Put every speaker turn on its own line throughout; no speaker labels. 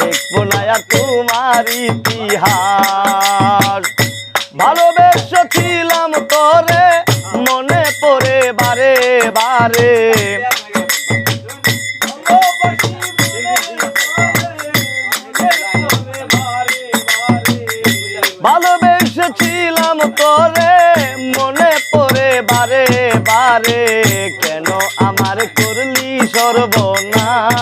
লিখব না আর তোমার ইতিহাস। ভালোবেসেছিলাম তোরে, মনে পড়ে বারে বারে। ভালোবেসেছিলাম তোরে, মনে পড়ে বারে বারে। কেন আমার করলি সর্বনাশ?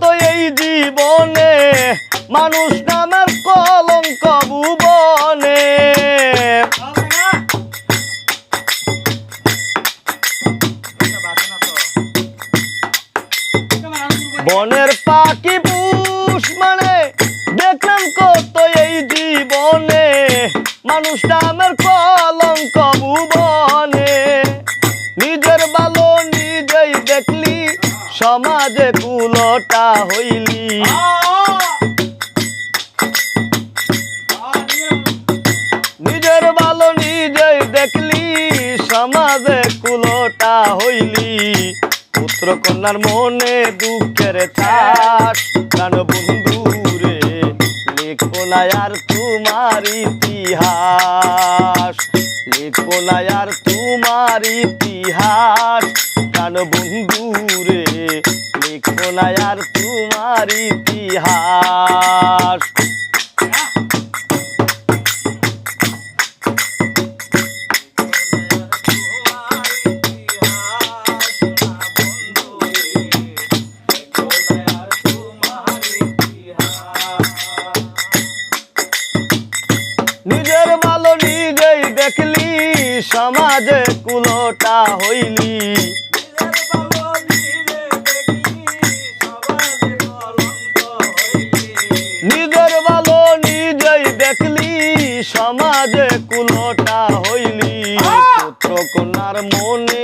তো এই জীবনে মানুষ নামের কলঙ্ক ভুবনে। বনের পাখি পুষ মানে দেখলাম কত এই জীবনে মানুষ নামের কলঙ্ক ভুবনে। নিজের ভালো নিজেই দেখলি, সমাজে কুলটা হইলি। নিজের ভালো নিজেই দেখলি, সমাজে কুলটা হইলি। পুত্র কন্যার মনে দুঃখের চাষ প্রাণ বন্ধু না আর তোমার ইতিহাস। লিখব না আর তোমার ইতিহাস, প্রাণ বন্ধু রে না আর তোমার ইতিহাস। নিজের ভালো নিজেই দেখলি সমাজে কুলোটা হইলি। কন্যার মনে